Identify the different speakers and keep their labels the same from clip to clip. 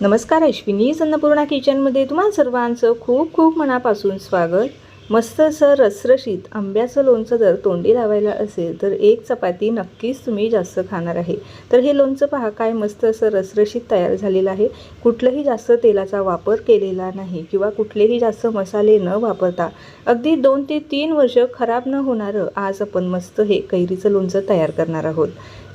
Speaker 1: नमस्कार अश्विनी अन्नपूर्णा किचनमध्ये तुम्हाला सर्वांचं खूप खूप मनापासून स्वागत. मस्त असं रसरशीत आंब्याचं लोणचं जर तोंडी लावायला असेल तर एक चपाती नक्कीच तुम्ही जास्त खाणार आहे. तर हे लोणचं पहा काय मस्त असं रसरशीत तयार झालेलं आहे. कुठलंही जास्त तेलाचा वापर केलेला नाही किंवा कुठलेही जास्त मसाले न वापरता. अगदी दोन ते तीन वर्ष खराब न होणारं आज आपण मस्त हे कैरीचं लोणचं तयार करणार आहोत.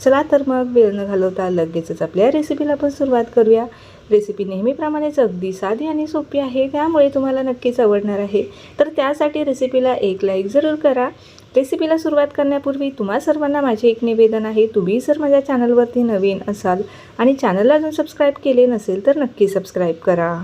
Speaker 1: चला तर मग वेळ न घालवता लगेचच आपल्या रेसिपीला आपण सुरुवात करूया. रेसिपी नेहमीप्रमाणेच अगदी साधी आणि सोपी आहे त्यामुळे तुम्हाला नक्कीच आवडणार आहे. तर त्यासाठी रेसिपीला एक लाईक जरूर करा. रेसिपीला सुरुवात करण्यापूर्वी तुम्हा सर्वांना माझे एक निवेदन आहे. तुम्ही जर माझ्या चॅनलवरती नवीन असाल आणि चॅनलला अजून सबस्क्राईब केले नसेल तर नक्की सबस्क्राईब करा.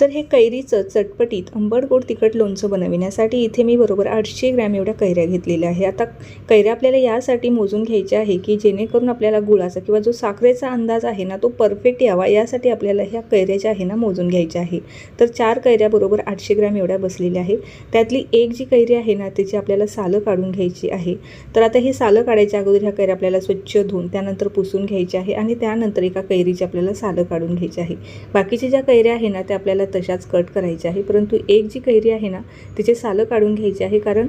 Speaker 1: तर हे कैरीचं चटपटीत आंबट गोड तिखट लोणचं बनविण्यासाठी इथे मी बरोबर आठशे ग्रॅम एवढ्या कैऱ्या घेतलेल्या आहे. आता कैऱ्या आपल्याला यासाठी मोजून घ्यायच्या आहे की जेणेकरून आपल्याला गुळाचा किंवा जो साखरेचा अंदाज आहे ना तो परफेक्ट यावा. यासाठी आपल्याला ह्या कैऱ्या ज्या आहे ना मोजून घ्यायच्या आहे. तर चार कैऱ्या बरोबर आठशे ग्रॅम एवढ्या बसलेल्या आहे. त्यातली एक जी कैरी आहे ना त्याची आपल्याला सालं काढून घ्यायची आहे. तर आता ही सालं काढायच्या अगोदर ह्या कैऱ्या आपल्याला स्वच्छ धुवून त्यानंतर पुसून घ्यायची आहे आणि त्यानंतर एका कैरीची आपल्याला सालं काढून घ्यायची आहे. बाकीच्या ज्या कैऱ्या आहे ना त्या आपल्याला तशाच कट करायच्या आहे. परंतु एक जी कैरी आहे ना तिचे सालं काढून घ्यायची आहे. कारण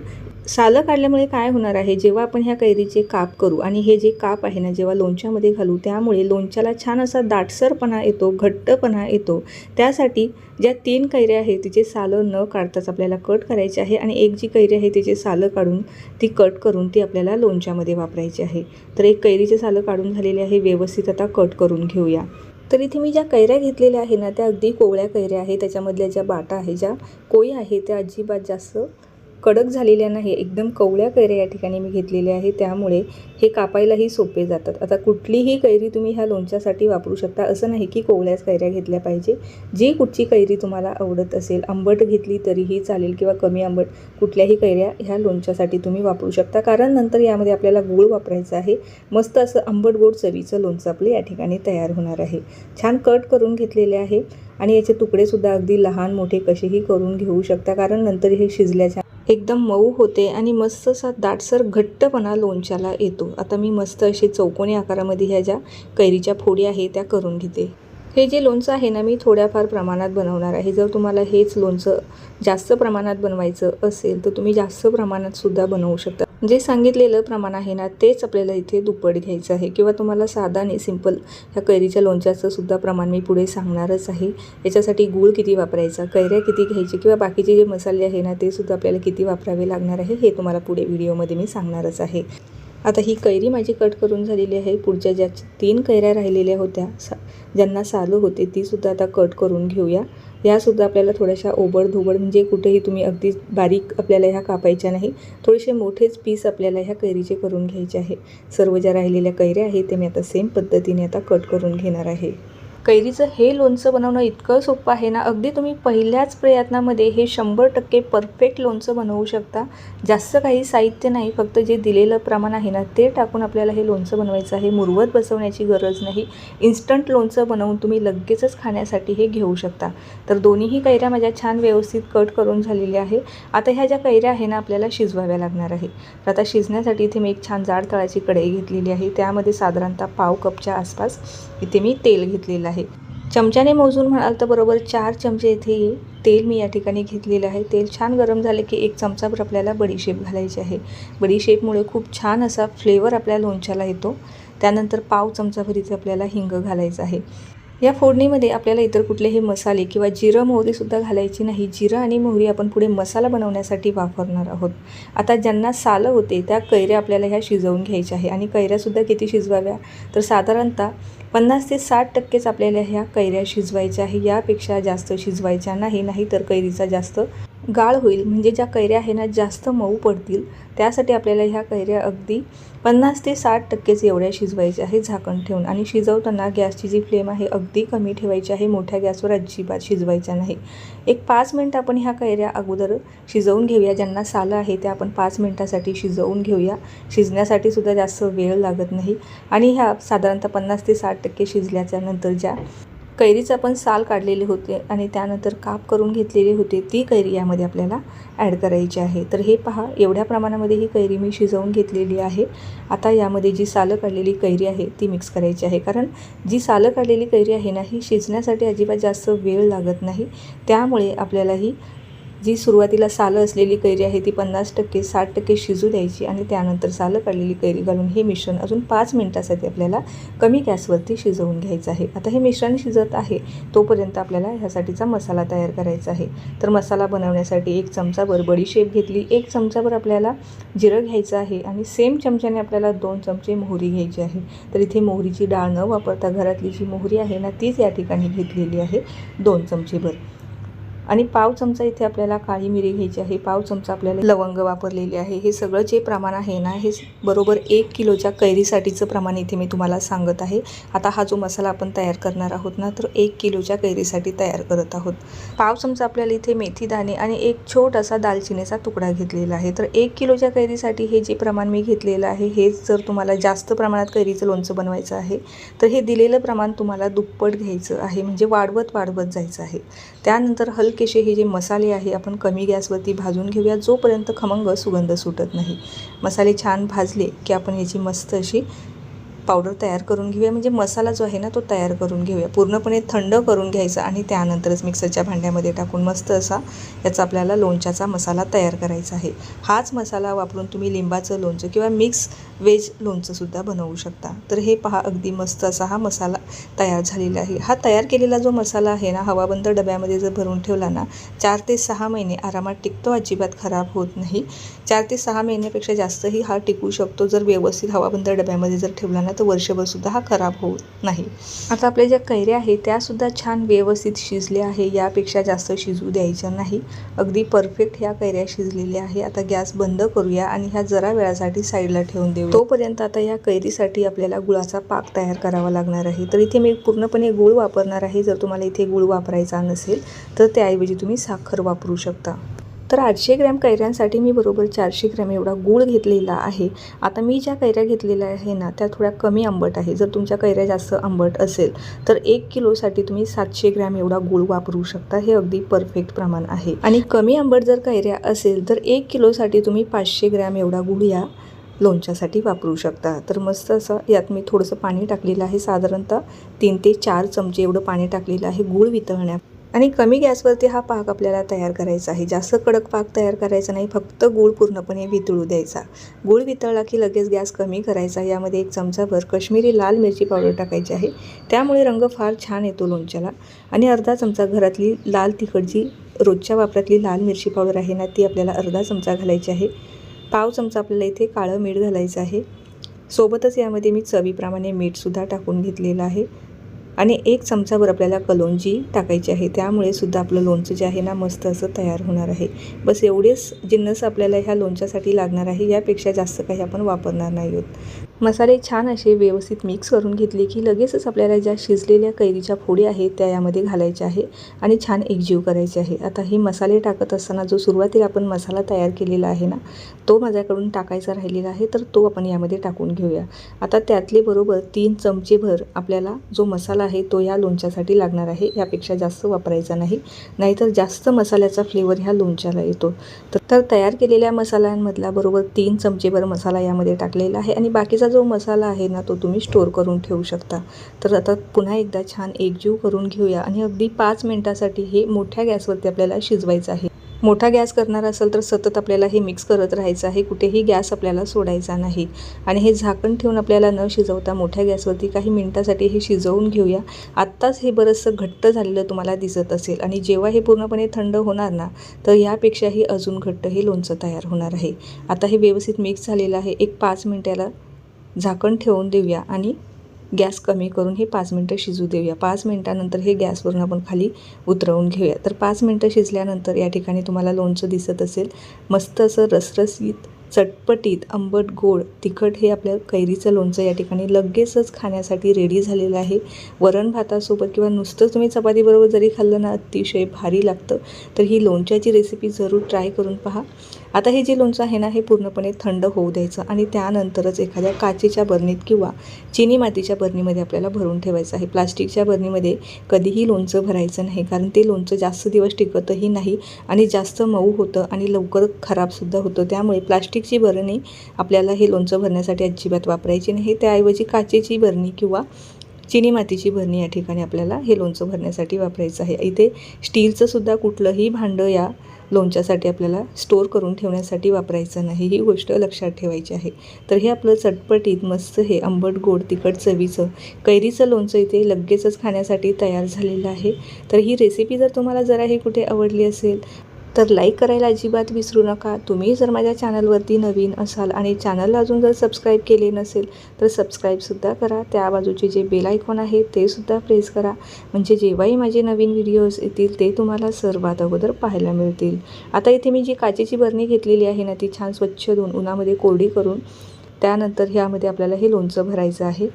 Speaker 1: सालं काढल्यामुळे काय होणार आहे? जेव्हा आपण ह्या कैरीचे काप करू आणि हे जे काप आहे ना जेव्हा लोणच्यामध्ये घालू त्यामुळे लोणच्याला छान असा दाटसरपणा येतो घट्टपणा येतो. त्यासाठी ज्या तीन कैऱ्या आहेत तिचे सालं न काढताच आपल्याला कट करायचे आहे आणि एक जी कैरी आहे तिचे सालं काढून ती कट करून ती आपल्याला लोणच्यामध्ये वापरायची आहे. तर एक कैरीचे सालं काढून झालेले आहे व्यवस्थित आता कट करून घेऊया. तर इथे मी ज्या कैऱ्या घेतलेल्या आहे ना त्या अगदी कोवळ्या कैऱ्या आहे त्याच्यामधल्या ज्या बाटा आहे ज्या कोळी आहे त्या अजिबात जास्त कडक झालेल्या नाही एकदम कवळ्या कैऱ्या या ठिकाणी मी घेतलेल्या आहे त्यामुळे हे कापायलाही सोपे जातात. आता कुठलीही कैरी तुम्ही ह्या लोणच्यासाठी वापरू शकता. असं नाही की कोवळ्याच कैऱ्या घेतल्या पाहिजे. जी कुठची कैरी तुम्हाला आवडत असेल आंबट घेतली तरीही चालेल किंवा कमी आंबट कुठल्याही कैऱ्या ह्या लोणच्यासाठी तुम्ही वापरू शकता. कारण नंतर यामध्ये आपल्याला गूळ वापरायचा आहे. मस्त असं आंबट गोड चवीचं लोणचं आपलं या ठिकाणी तयार होणार आहे. छान कट करून घेतलेले आहे. आणि याचे तुकडेसुद्धा अगदी लहान मोठे कसेही करून घेऊ शकता. कारण नंतर हे शिजल्याच्या एकदम मऊ होते आणि मस्त असा दाटसर घट्टपणा लोणच्याला येतो. आता मी मस्त अशी चौकोनी आकारामध्ये ह्या ज्या कैरीच्या फोडी आहे त्या करून घेते. हे जे लोणचं आहे ना मी थोड्याफार प्रमाणात बनवणार आहे. जर तुम्हाला हेच लोणचं जास्त प्रमाणात बनवायचं असेल तर तुम्ही जास्त प्रमाणात सुद्धा बनवू शकता. जे सांगितलेलं प्रमाण आहे ना तेच आपल्याला इथे दुप्पट घ्यायचं आहे. किंवा तुम्हाला साधा आणि सिंपल ह्या कैरीच्या लोणच्याचं सुद्धा प्रमाण मी पुढे सांगणारच आहे. याच्यासाठी गूळ किती वापरायचा कैऱ्या किती घ्यायची किंवा बाकीचे जे मसाले आहे ना ते सुद्धा आपल्याला किती वापरावे लागणार आहे हे तुम्हाला पुढे व्हिडिओमध्ये मी सांगणारच आहे. आता ही कैरी माझी कट करून झालेली आहे. पुढच्या ज्या तीन कैऱ्या राहिलेल्या होत्या सा ज्यांना सालू होते तीसुद्धा आता कट करून घेऊया. यासुद्धा आपल्याला थोड्याशा ओबडधोबड म्हणजे कुठेही तुम्ही अगदी बारीक आपल्याला ह्या कापायच्या नाही थोडेसे मोठेच पीस आपल्याला ह्या कैरीचे करून घ्यायचे आहे. सर्व ज्या राहिलेल्या कैऱ्या आहेत ते मी आता सेम पद्धतीने आता कट करून घेणार आहे. कैरीचं हे लोणचं बनवणं इतकं सोपं आहे ना? अगदी तुम्ही पहिल्याच प्रयत्नामध्ये हे शंभर टक्के परफेक्ट लोणचं बनवू शकता. जास्त काही साहित्य नाही फक्त जे दिलेलं प्रमाण आहे ना ते टाकून आपल्याला हे लोणचं बनवायचं आहे. मुरवत बसवण्याची गरज नाही. इन्स्टंट लोणचं बनवून तुम्ही लगेचच खाण्यासाठी हे घेऊ शकता. तर दोन्हीही कैऱ्या माझ्या छान व्यवस्थित कट करून झालेल्या आहे आता ह्या ज्या कैऱ्या आहे ना आपल्याला शिजवाव्या लागणार आहे तर आता शिजण्यासाठी इथे मी एक छान जाड तळाची कढई घेतलेली आहे. त्यामध्ये साधारणतः पाव कपच्या आसपास इथे मी तेल घेतलेलं आहे. आहे. चमच्याने मोजून म्हणाल तर बरोबर चार चमचे इथे तेल मी या ठिकाणी घेतलेलं आहे. तेल छान गरम झाले की एक चमचाभर आपल्याला बडीशेप घालायची आहे. बडीशेपमुळे खूप छान असा फ्लेवर आपल्या लोणच्याला येतो. त्यानंतर पाव चमचाभर इथे आपल्याला हिंग घालायचं आहे. या फोडणीमध्ये आपल्याला इतर कुठलेही मसाले किंवा जिरं मोहरीसुद्धा घालायची नाही. जिरं आणि मोहरी आपण पुढे मसाला बनवण्यासाठी वापरणार आहोत. आता ज्यांना सालं होते त्या कैऱ्या आपल्याला ह्या शिजवून घ्यायच्या आहे. आणि कैऱ्यासुद्धा किती शिजवाव्या? तर साधारणतः पन्नास ते साठ टक्केच आपल्याला ह्या कैऱ्या शिजवायच्या आहे. यापेक्षा जास्त शिजवायच्या नाही नाही तर कैरीचा जास्त गाळ होईल. म्हणजे ज्या कैऱ्या आहे ना जास्त मऊ पडतील. त्यासाठी आपल्याला ह्या कैऱ्या अगदी पन्नास ते साठ टक्केच एवढ्या शिजवायच्या आहे झाकण ठेवून. आणि शिजवताना गॅसची जी फ्लेम आहे अगदी कमी ठेवायची आहे. मोठ्या गॅसवर अजिबात शिजवायच्या नाही. एक पाच मिनटं आपण ह्या कैऱ्या अगोदर शिजवून घेऊया. ज्यांना सालं आहे त्या आपण पाच मिनटासाठी शिजवून घेऊया. शिजण्यासाठी सुद्धा जास्त वेळ लागत नाही. आणि ह्या साधारणतः पन्नास ते साठ टक्के शिजल्याच्या नंतर ज्या कैरीचं आपण साल काढलेले होते आणि त्यानंतर काप करून घेतलेली होते. ती कैरी यामध्ये आपल्याला ॲड करायची आहे. तर हे पहा एवढ्या प्रमाणामध्ये ही कैरी मी शिजवून घेतलेली आहे. आता यामध्ये जी सालं काढलेली कैरी आहे ती मिक्स करायची आहे. कारण जी सालं काढलेली कैरी आहे ना ही शिजण्यासाठी अजिबात जास्त वेळ लागत नाही. त्यामुळे आपल्याला ही जी सुरुवातीला सालं असलेली कैरी आहे ती पन्नास टक्के साठ टक्के शिजू द्यायची आणि त्यानंतर सालं काढलेली कैरी घालून हे मिश्रण अजून पाच मिनटासाठी आपल्याला कमी गॅसवरती शिजवून घ्यायचं आहे. आता हे मिश्रण शिजत आहे तोपर्यंत आपल्याला ह्यासाठीचा मसाला तयार करायचा आहे. तर मसाला बनवण्यासाठी एक चमचाभर बडीशेप घेतली एक चमचाभर आपल्याला जिरं घ्यायचं आहे आणि सेम चमच्याने आपल्याला दोन चमचे मोहरी घ्यायची आहे. तर इथे मोहरीची डाळ न वापरता घरातली जी मोहरी आहे ना तीच या ठिकाणी घेतलेली आहे दोन चमचेभर. आणि पाव चमचा इथे आपल्याला काळी मिरी घ्यायची आहे. पाव चमचा आपल्याला लवंग वापरलेली आहे. हे सगळं जे प्रमाण आहे ना हे बरोबर एक किलोच्या कैरीसाठीचं प्रमाण इथे मी तुम्हाला सांगत आहे. आता हा जो मसाला आपण तयार करणार आहोत ना तर एक किलोच्या कैरीसाठी तयार करत आहोत. पाव चमचा आपल्याला इथे मेथी दाणे आणि एक छोटासा दालचिनीचा तुकडा घेतलेला आहे. तर एक किलोच्या कैरीसाठी हे जे प्रमाण मी घेतलेलं आहे हेच जर तुम्हाला जास्त प्रमाणात कैरीचं लोणचं बनवायचं आहे तर हे दिलेलं प्रमाण तुम्हाला दुप्पट घ्यायचं आहे. म्हणजे वाढवत वाढवत जायचं आहे. त्यानंतर हल हलकेसे हे जे मसाले आहे आपण कमी गॅसवरती भाजून घेऊया. जोपर्यंत खमंग सुगंध सुटत नाही. मसाले छान भाजले की आपण याची मस्त अशी पावडर तयार करून घेऊया. म्हणजे मसाला जो आहे ना तो तयार करून घेऊया. पूर्णपणे थंड करून घ्यायचा आणि त्यानंतरच मिक्सरच्या भांड्यामध्ये टाकून मस्त असा याचा आपल्याला लोणच्याचा मसाला तयार करायचा आहे. हाच मसाला वापरून तुम्ही लिंबाचं लोणचं किंवा मिक्स व्हेज लोणचंसुद्धा बनवू शकता. तर हे पहा अगदी मस्त असा हा मसाला तयार झालेला आहे. हा तयार केलेला जो मसाला आहे ना हवाबंद डब्यामध्ये जर भरून ठेवला ना चार ते सहा महिने आरामात टिकतो अजिबात खराब होत नाही. चार ते सहा महिन्यापेक्षा जास्तही हा टिकू शकतो. जर व्यवस्थित हवाबंद डब्यामध्ये जर ठेवला ना तर वर्षभरसुद्धा हा खराब होत नाही. आता आपल्या ज्या कैऱ्या आहेत त्यासुद्धा छान व्यवस्थित शिजल्या आहे यापेक्षा जास्त शिजू द्यायच्या नाही. अगदी परफेक्ट ह्या कैऱ्या शिजलेल्या आहे. आता गॅस बंद करूया आणि ह्या जरा वेळासाठी साईडला ठेवून देऊ तोपर्यंत आता या कैरीसाठी आपल्याला गुळाचा पाक तयार करावा लागणार आहे. तर इथे मी पूर्णपणे गुळ वापरणार आहे. जर तुम्हाला इथे गुळ वापरायचा नसेल तर त्याऐवजी तुम्ही साखर वापरू शकता. तर आठशे ग्रॅम कैऱ्यांसाठी मी बरोबर चारशे ग्रॅम एवढा गूळ घेतलेला आहे. आता मी ज्या कैऱ्या घेतलेल्या आहे ना त्या थोड्या कमी आंबट आहे. जर तुमच्या कैऱ्या जास्त आंबट असेल तर एक किलोसाठी तुम्ही सातशे ग्रॅम एवढा गूळ वापरू शकता. हे अगदी परफेक्ट प्रमाण आहे. आणि कमी आंबट जर कैऱ्या असेल तर एक किलोसाठी तुम्ही पाचशे ग्रॅम एवढा गूळ या लोणच्यासाठी वापरू शकता. तर मस्त असं यात मी थोडंसं पाणी टाकलेलं आहे. साधारणतः तीन ते चार चमचे एवढं पाणी टाकलेलं आहे गूळ वितळण्या आणि कमी गॅसवरती हा पाक आपल्याला तयार करायचा आहे. जास्त कडक पाक तयार करायचा नाही फक्त गूळ पूर्णपणे वितळू द्यायचा. गूळ वितळला की लगेच गॅस कमी करायचा. यामध्ये एक चमचाभर कश्मीरी लाल मिरची पावडर टाकायची आहे. त्यामुळे रंग फार छान येतो लोणच्याला. आणि अर्धा चमचा घरातली लाल तिखट जी रोजच्या वापरातली लाल मिरची पावडर आहे ना ती आपल्याला अर्धा चमचा घालायची आहे. पाव चमचा आपल्याला इथे काळं मीठ घालायचं आहे. सोबतच यामध्ये मी चवीप्रमाणे मीठसुद्धा टाकून घेतलेलं आहे. आणि एक चमचाभर आपल्याला कलोंजी टाकायची आहे. त्यामुळे सुद्धा आपलं लोणचं जे आहे ना मस्त असं तयार होणार आहे. बस एवढेच जिन्नस आपल्याला ह्या लोणच्यासाठी लागणार आहे. यापेक्षा जास्त काही आपण वापरणार नाही आहोत. मसाले छान असे व्यवस्थित मिक्स करून घेतले की लगेचच आपल्याला ज्या शिजलेल्या कैरीच्या फोडी आहेत त्या यामध्ये घालायच्या आहे आणि छान एकजीव करायचे आहे. आता हे मसाले टाकत असताना जो सुरुवातीला आपण मसाला तयार केलेला आहे ना तो माझ्याकडून टाकायचा राहिलेला आहे तर तो आपण यामध्ये टाकून घेऊया. आता त्यातले बरोबर तीन चमचेभर आपल्याला जो मसाला आहे तो या लोणच्यासाठी लागणार आहे यापेक्षा जास्त वापरायचा नाही. नाहीतर जास्त मसाल्याचा फ्लेवर ह्या लोणच्याला येतो. तर तयार केलेल्या मसाल्यांमधला बरोबर तीन चमचेभर मसाला यामध्ये टाकलेला आहे आणि बाकीचा जो मसाला आहे ना तो तुम्ही स्टोअर करून ठेवू शकता. तर आता पुन्हा एकदा छान एकजीव करून घेऊया आणि अगदी पाच मिनटासाठी हे मोठ्या गॅसवरती आपल्याला शिजवायचं आहे. मोठा गॅस करणार असेल तर सतत आपल्याला हे मिक्स करत राहायचं आहे. कुठेही गॅस आपल्याला सोडायचा नाही. आणि हे झाकण ठेवून आपल्याला न शिजवता मोठ्या गॅसवरती काही मिनटासाठी हे शिजवून घेऊया. आत्ताच हे बरंचसं घट्ट झालेलं तुम्हाला दिसत असेल आणि जेव्हा हे पूर्णपणे थंड होणार ना तर यापेक्षाही अजून घट्ट हे लोणचं तयार होणार आहे. आता हे व्यवस्थित मिक्स झालेलं आहे. एक पाच मिनटाला झाकण ठेवून देऊया आणि गॅस कमी करून हे पाच मिनटं शिजू देऊया. पाच मिनटानंतर हे गॅसवरून आपण खाली उतरवून घेऊया. तर पाच मिनटं शिजल्यानंतर या ठिकाणी तुम्हाला लोणचं दिसत असेल. मस्त असं रसरसीत चटपटीत आंबट गोड तिखट हे आपल्या कैरीचं लोणचं या ठिकाणी लगेचच खाण्यासाठी रेडी झालेलं आहे. वरण भातासोबत किंवा नुसतंच तुम्ही चपातीबरोबर जरी खाल्लं ना अतिशय भारी लागतं. तर ही लोणच्याची रेसिपी जरूर ट्राय करून पहा. आता हे जे लोणचं आहे ना हे पूर्णपणे थंड होऊ द्यायचं आणि त्यानंतरच एखाद्या काचेच्या बरणीत किंवा चिनी मातीच्या बरणीमध्ये आपल्याला भरून ठेवायचं आहे. प्लास्टिकच्या बरणीमध्ये कधीही लोणचं भरायचं नाही कारण ते लोणचं जास्त दिवस टिकतही नाही आणि जास्त मऊ होतं आणि लवकर खराबसुद्धा होतं. त्यामुळे प्लास्टिकची बरणी आपल्याला हे लोणचं भरण्यासाठी अजिबात वापरायची नाही. त्याऐवजी काचेची बरणी किंवा चिनी मातीची भरणी या ठिकाणी आपल्याला हे लोणचं भरण्यासाठी वापरायचं आहे. इथे स्टीलचंसुद्धा कुठलंही भांडं या लोणच्यासाठी आपल्याला स्टोअर करून ठेवण्यासाठी वापरायचं नाही. ही गोष्ट लक्षात ठेवायची आहे. तर हे आपलं चटपटीत मस्त हे आंबट गोड तिखट चवीचं कैरीचं लोणचं इथे लगेचच खाण्यासाठी तयार झालेलं आहे. तर ही रेसिपी जर तुम्हाला जराही कुठे आवडली असेल तर लाईक करायला अजिबात विसरू नका. तुम्ही जर माझ्या चॅनलवरती नवीन असाल आणि चॅनलला अजून जर सबस्क्राईब केले नसेल तर सबस्क्राईबसुद्धा करा. त्या बाजूचे जे बेल आयकॉन आहे ते सुद्धा प्रेस करा. म्हणजे जेव्हाही माझे नवीन व्हिडिओज येतील ते तुम्हाला सर्वात अगोदर पाहायला मिळतील. आता इथे मी जी काचेची बरणी घेतलेली आहे ना ती छान स्वच्छ धुवून उन्हामध्ये कोरडी करून त्यानंतर ह्यामध्ये आपल्याला हे लोणचं भरायचं आहे.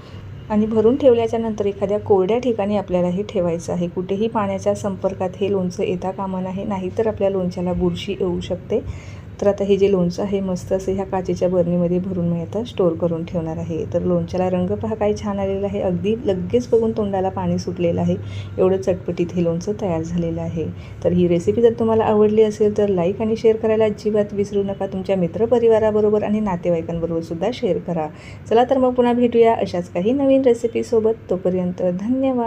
Speaker 1: आणि भरून ठेवल्याच्या नंतर एखाद्या कोरड्या ठिकाणी आपल्याला हे ठेवायचं आहे. कुठेही पाण्याच्या संपर्कात हे लोणचं येता कामा नाही नाहीतर आपल्या लोणच्याला बुरशी येऊ शकते. तर आता हे जे लोणचं आहे मस्त असं ह्या काचेच्या बरणीमध्ये भरून मी आता स्टोअर करून ठेवणार आहे. तर लोणच्याला रंग पहा काय छान आलेला आहे. अगदी लगेच बघून तोंडाला पाणी सुटलेलं आहे. एवढं चटपटीत हे लोणचं तयार झालेलं आहे. तर ही रेसिपी जर तुम्हाला आवडली असेल तर लाईक आणि शेअर करायला अजिबात विसरू नका. तुमच्या मित्रपरिवाराबरोबर आणि नातेवाईकांबरोबर सुद्धा शेअर करा. चला तर मग पुन्हा भेटूया अशाच काही नवीन रेसिपीसोबत तोपर्यंत धन्यवाद.